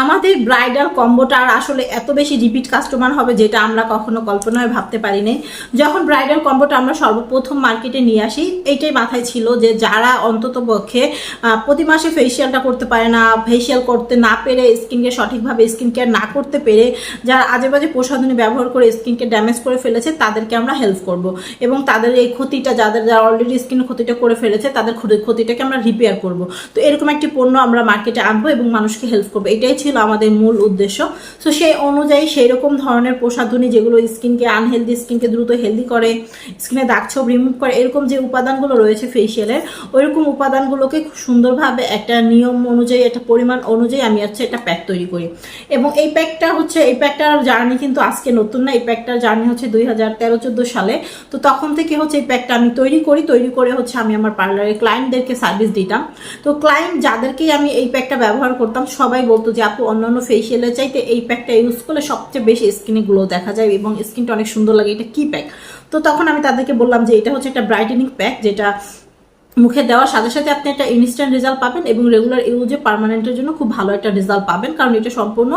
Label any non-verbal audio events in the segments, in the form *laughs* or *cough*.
আমাদের ব্রাইডাল কম্বোটা আর আসলে এত বেশি রিপিট কাস্টমার হবে যেটা আমরা কখনো কল্পনায় ভাবতে পারিনি। যখন ব্রাইডাল কম্বোটা আমরা সর্বপ্রথম মার্কেটে নিয়ে আসি, এইটাই মাথায় ছিল যে যারা অন্তত পক্ষে প্রতি মাসে ফেসিয়ালটা করতে পারে না ফেসিয়াল করতে না পেরে স্কিনকে সঠিকভাবে স্কিন কেয়ার না করতে পেরে যারা আজে বাজে প্রসাধনী ব্যবহার করে স্কিনকে ড্যামেজ করে ফেলেছে, তাদেরকে আমরা হেল্প করব। এবং তাদের এই ক্ষতিটা যাদের, যারা অলরেডি স্কিন ক্ষতিটা করে ফেলেছে, তাদের ক্ষতিটাকে আমরা রিপেয়ার করব। তো এরকম একটি পণ্য আমরা মার্কেটে আনব এবং মানুষকে হেল্প করব। এটাই ছিল আমাদের মূল উদ্দেশ্য। তো সেই অনুযায়ী সেই রকম ধরনের প্রসাধনী যেগুলো স্কিনকে আনহেলদি স্কিনকে দ্রুত হেলদি করে, স্কিনে দাগ ছোপ রিমুভ করে, এরকম যে উপাদানগুলো রয়েছে ফেসিয়ালের ওইরকম উপাদানগুলোকে খুব সুন্দরভাবে একটা নিয়ম অনুযায়ী, একটা পরিমাণ অনুযায়ী আমি হচ্ছে একটা প্যাক তৈরি করি। এবং এই প্যাকটা হচ্ছে, এই প্যাকটার জার্নি কিন্তু আজকে নতুন না, এই প্যাকটার জার্নি হচ্ছে দুই হাজার তেরো চোদ্দ সালে। তো তখন থেকে হচ্ছে এই প্যাকটা আমি তৈরি করি, তৈরি করে হচ্ছে আমি আমার পার্লারের ক্লায়েন্টদেরকে সার্ভিস দিতাম। তো ক্লায়েন্ট যাদেরকেই আমি এই প্যাকটা ব্যবহার করতাম, সবাই বলতো যে আপু অন্যান্য ফেসিয়ালের চাইতে এই প্যাকটা ইউজ করলে সবচেয়ে বেশি স্কিনে গ্লো দেখা যায় এবং স্কিনটা অনেক সুন্দর লাগে। এটা কি প্যাক তো তখন আমি তাদেরকে বললাম যে এটা হচ্ছে একটা ব্রাইটেনিং প্যাক যেটা মুখে দেওয়ার সাথে সাথে আপনি একটা ইনস্ট্যান্ট রেজাল্ট পাবেন এবং রেগুলার ইউজে পার্মানেন্টের জন্য খুব ভালো একটা রেজাল্ট পাবেন। কারণ এটা সম্পূর্ণ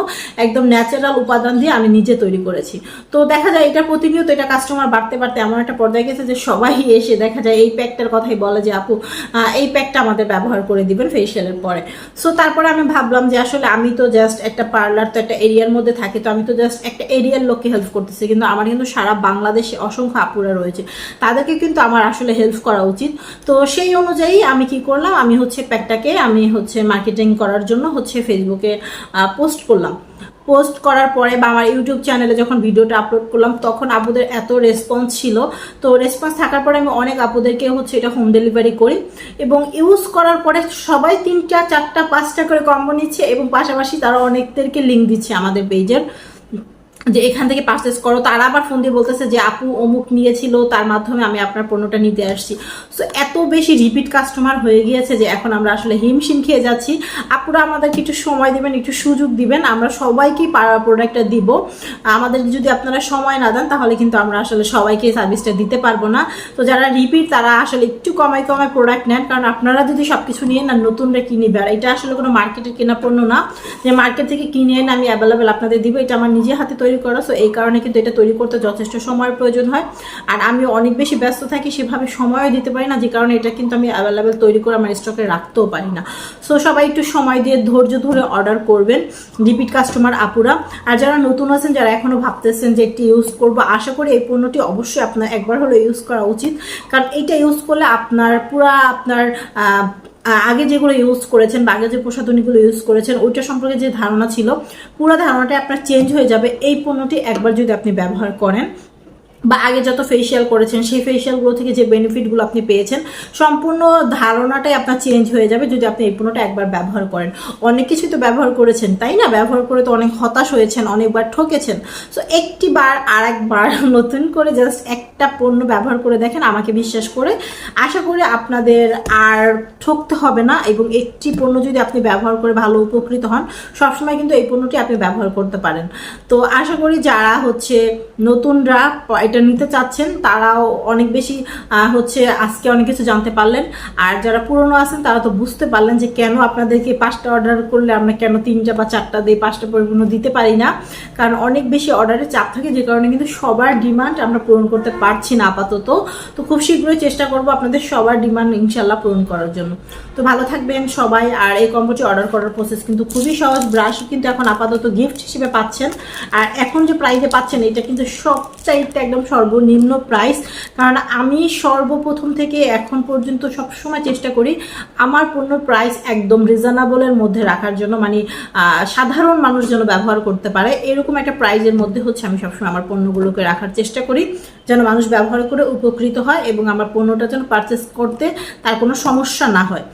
একদম ন্যাচারাল উপাদান দিয়ে আমি নিজে তৈরি করেছি। তো দেখা যায় এটা প্রতিনিয়ত এটা কাস্টমার বাড়তে বাড়তে এমন একটা পর্যায়ে গেছে যে সবাই এসে দেখা যায় এই প্যাকটার কথাই বলে যে, আপু এই প্যাকটা আমাদের ব্যবহার করে দিবেন ফেসিয়ালের পরে। সো তারপরে আমি ভাবলাম যে আসলে আমি তো জাস্ট একটা পার্লার তো একটা এরিয়ার মধ্যে থাকি, তো আমি তো জাস্ট একটা এরিয়ার লোককে হেল্প করতেছি। কিন্তু আমার কিন্তু সারা বাংলাদেশে অসংখ্য আপুরা রয়েছে। তাদেরকে কিন্তু আমার আসলে হেল্প করা উচিত। তো সেই অনুযায়ী আমি কি করলাম? আমি হচ্ছে প্যাকটাকে আমি হচ্ছে মার্কেটিং করার জন্য হচ্ছে ফেসবুকে পোস্ট করলাম। পোস্ট করার পরে বা আমার ইউটিউব চ্যানেলে যখন ভিডিওটা আপলোড করলাম, তখন আপুদের এত রেসপন্স ছিল। তো রেসপন্স থাকার পরে আমি অনেক আপুদেরকে হচ্ছে এটা হোম ডেলিভারি করি এবং ইউজ করার পরে সবাই তিনটা, চারটা, পাঁচটা করে কম্বো নিচ্ছে এবং পাশাপাশি তারা অনেকদেরকে লিঙ্ক দিচ্ছে আমাদের পেজের যে এখান থেকে পারচেস করো। তারা আবার ফোন দিয়ে বলতেছে যে, আপু, অমুক নিয়েছিল, তার মাধ্যমে আমি আপনার পণ্যটা নিতে আসছি। সো এত বেশি রিপিট কাস্টমার হয়ে গিয়েছে যে, এখন আমরা আসলে হিমশিম খেয়ে যাচ্ছি। আপুরা আমাদেরকে একটু সময় দিবেন, একটু সুযোগ দিবেন। আমরা সবাইকেই প্রোডাক্টটা দিব। আমাদের যদি আপনারা সময় না দেন, তাহলে কিন্তু আমরা আসলে সবাইকে সার্ভিসটা দিতে পারব না। তো যারা রিপিট তারা আসলে একটু কমায় কমায় প্রোডাক্ট নেন। কারণ আপনারা যদি সব কিছু নিয়ে না নতুনরা কিনিবে আর এটা আসলে কোনো মার্কেটে কেনা পণ্য না। যে মার্কেট থেকে কিনে এনে আমি অ্যাভেলেবেল আপনাদের দিব, এটা আমার নিজে হাতে তৈরি করা সো এই কারণে কিন্তু এটা তৈরি করতে যথেষ্ট সময়ের প্রয়োজন হয়। আর আমি অনেক বেশি ব্যস্ত থাকি, সেভাবে সময়ও দিতে পারি না, যে কারণে এটা কিন্তু আমি অ্যাভেলেবেল তৈরি করে আমার স্টকে রাখতেও পারি না। সো সবাই একটু সময় দিয়ে ধৈর্য ধরে অর্ডার করবেন রিপিট কাস্টমার আপুরা। আর যারা নতুন আছেন, যারা এখনও ভাবতেছেন যে একটি ইউজ করব, আশা করি এই পণ্যটি অবশ্যই আপনার একবার হলো ইউজ করা উচিত। কারণ এইটা ইউজ করলে আপনার পুরা আপনার আগে যেগুলো ইউজ করেছেন বা আগে যে প্রসাধনীগুলো ইউজ করেছেন, ওইটা সম্পর্কে যে ধারণা ছিল, পুরো ধারণাটা আপনার চেঞ্জ হয়ে যাবে। এই পণ্যটি একবার যদি আপনি ব্যবহার করেন বা আগে যত ফেসিয়াল করেছেন, সেই ফেসিয়ালগুলো থেকে যে বেনিফিটগুলো আপনি পেয়েছেন, সম্পূর্ণ ধারণাটাই আপনার চেঞ্জ হয়ে যাবে যদি আপনি এই পণ্যটা একবার ব্যবহার করেন। অনেক কিছুই তো ব্যবহার করেছেন, তাই না? ব্যবহার করে তো অনেক হতাশ হয়েছেন, অনেকবার ঠকেছেন। সো একটি বার আর একবার *laughs* নতুন করে জাস্ট একটা পণ্য ব্যবহার করে দেখেন, আমাকে বিশ্বাস করে। আশা করি আপনাদের আর ঠকতে হবে না এবং একটি পণ্য যদি আপনি ব্যবহার করে ভালো উপকৃত হন, সবসময় কিন্তু এই পণ্যটি আপনি ব্যবহার করতে পারেন। তো, আশা করি যারা হচ্ছে নতুনরা এটা নিতে চাচ্ছেন, তারাও অনেক বেশি হচ্ছে আজকে অনেক কিছু জানতে পারলেন। আর যারা পুরনো আছেন, তারা তো বুঝতে পারলেন যে কেন আপনাদেরকে পাঁচটা অর্ডার করলে আমরা কেন তিনটা বা চারটা দিয়ে পাঁচটা পরিপূর্ণ দিতে পারি না। কারণ অনেক বেশি অর্ডারের চাপ থাকে, যে কারণে কিন্তু সবার ডিমান্ড আমরা পূরণ করতে পারছি না আপাতত। তো খুব শীঘ্রই চেষ্টা করব আপনাদের সবার ডিমান্ড ইনশাল্লাহ পূরণ করার জন্য। তো ভালো থাকবেন সবাই। আর এই কম্বোটি অর্ডার করার প্রসেস কিন্তু খুবই সহজ। ব্রাশ কিন্তু এখন আপাতত গিফট হিসেবে পাচ্ছেন। আর এখন যে প্রাইজে পাচ্ছেন, এটা কিন্তু সবচাইতে একদম সর্বনিম্ন প্রাইস কারণ আমি সর্বপ্রথম থেকে এখন পর্যন্ত সবসময় চেষ্টা করি আমার পণ্য প্রাইস একদম রিজনেবলের মধ্যে রাখার জন্য। মানে সাধারণ মানুষ যেন ব্যবহার করতে পারে। এরকম একটা প্রাইজের মধ্যে হচ্ছে আমি সবসময় আমার পণ্যগুলোকে রাখার চেষ্টা করি। যেন মানুষ ব্যবহার করে উপকৃত হয় এবং আমার পণ্যটা যেন পারচেস করতে তার কোনো সমস্যা না হয়।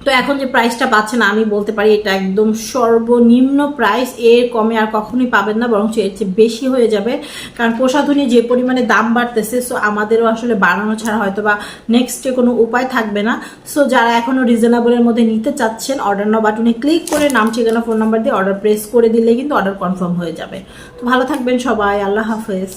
তো এখন যে প্রাইসটা পাচ্ছেন, আমি বলতে পারি এটা একদম সর্বনিম্ন প্রাইস এর কমে আর কখনোই পাবেন না বরং এর চেয়ে বেশি হয়ে যাবে। কারণ প্রসাধনী যে পরিমাণে দাম বাড়তেছে সো আমাদেরও আসলে বাড়ানো ছাড়া হয়তো বা নেক্সটে কোনো উপায় থাকবে না। সো যারা এখনও রিজনেবলের মধ্যে নিতে চাচ্ছেন অর্ডার নাও বাটনে ক্লিক করে নাম, ঠিকানা ফোন নাম্বার দিয়ে অর্ডার প্রেস করে দিলে কিন্তু অর্ডার কনফার্ম হয়ে যাবে। তো ভালো থাকবেন সবাই, আল্লাহ হাফেজ।